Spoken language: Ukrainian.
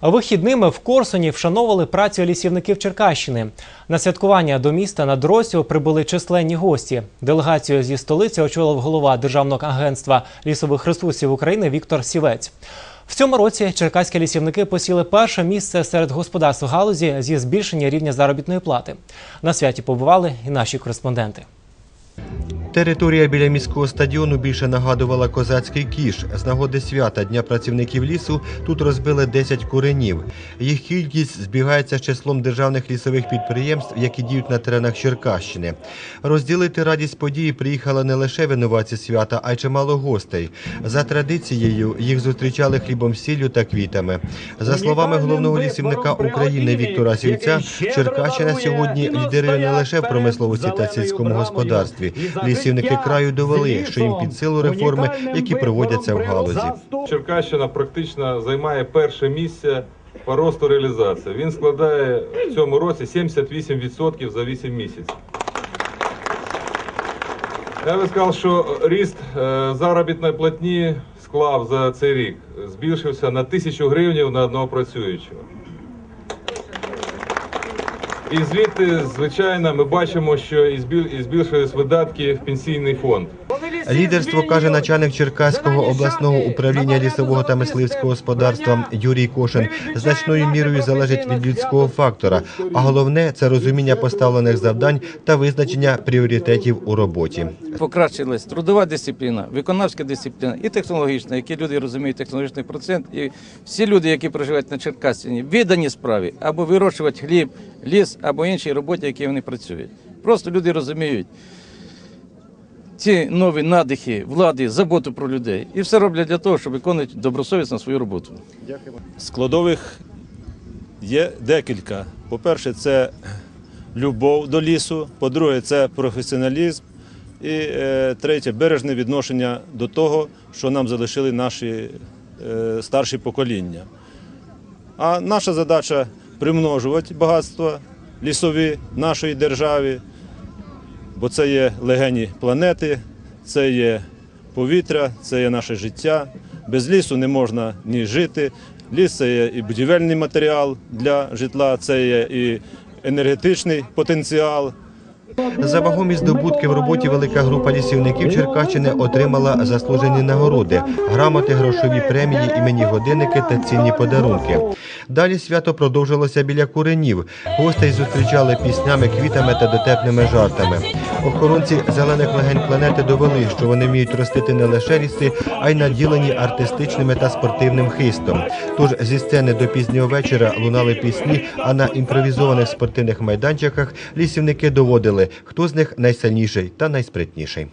Вихідними в Корсуні вшановували працю лісівників Черкащини. На святкування до міста на Дросю прибули численні гості. Делегацію зі столиці очолив голова Державного агентства лісових ресурсів України Віктор Сівець. В цьому році черкаські лісівники посіли перше місце серед господарств галузі зі збільшення рівня заробітної плати. На святі побували і наші кореспонденти. Територія біля міського стадіону більше нагадувала козацький кіш. З нагоди свята Дня працівників лісу тут розбили 10 куренів. Їх кількість збігається з числом державних лісових підприємств, які діють на теренах Черкащини. Розділити радість події приїхали не лише винуватці свята, а й чимало гостей. За традицією їх зустрічали хлібом сіллю та квітами. За словами головного лісівника України Віктора Сільця, Черкащина сьогодні лідирує не лише в промисловості та сільському господарстві. Лісівники краю довели, що їм під силу реформи, які проводяться в галузі. Черкащина практично займає перше місце по росту реалізації. Він складає в цьому році 78% за 8 місяців. Я би сказав, що ріст е, заробітної платні склав за цей рік збільшився на 1000 гривень на одного працюючого. І звідти, звичайно, ми бачимо, що і збільшились видатки в пенсійний фонд. Лідерство каже начальник Черкаського обласного управління лісового та мисливського господарства Юрій Кошин. Значною мірою залежить від людського фактора, а головне це розуміння поставлених завдань та визначення пріоритетів у роботі. Покращилась трудова дисципліна, виконавська дисципліна і технологічна, які люди розуміють технологічний процент. І всі люди, які проживають на Черкащині, віддані справі або вирощувати хліб, ліс, або іншій роботі, які вони працюють. Просто люди розуміють ці нові надихи влади, заботу про людей. І все роблять для того, щоб виконувати добросовісно свою роботу. Складових є декілька. По-перше, це любов до лісу, по-друге, це професіоналізм. І е, третє бережне відношення до того, що нам залишили наші е, старші покоління. А наша задача примножувати багатства лісові нашої держави, бо це є легені планети, це є повітря, це є наше життя. Без лісу не можна ні жити. Ліс це є і будівельний матеріал для житла, це є і енергетичний потенціал. За вагомі здобутки в роботі велика група лісівників Черкащини отримала заслужені нагороди, грамоти, грошові премії, імені годинники та цінні подарунки. Далі свято продовжилося біля куренів. Гостей зустрічали піснями, квітами та дотепними жартами. Охоронці зелених легень планети довели, що вони вміють ростити не лише ліси, а й наділені артистичними та спортивним хистом. Тож зі сцени до пізнього вечора лунали пісні, а на імпровізованих спортивних майданчиках лісівники доводили, хто з них найсильніший та найспритніший.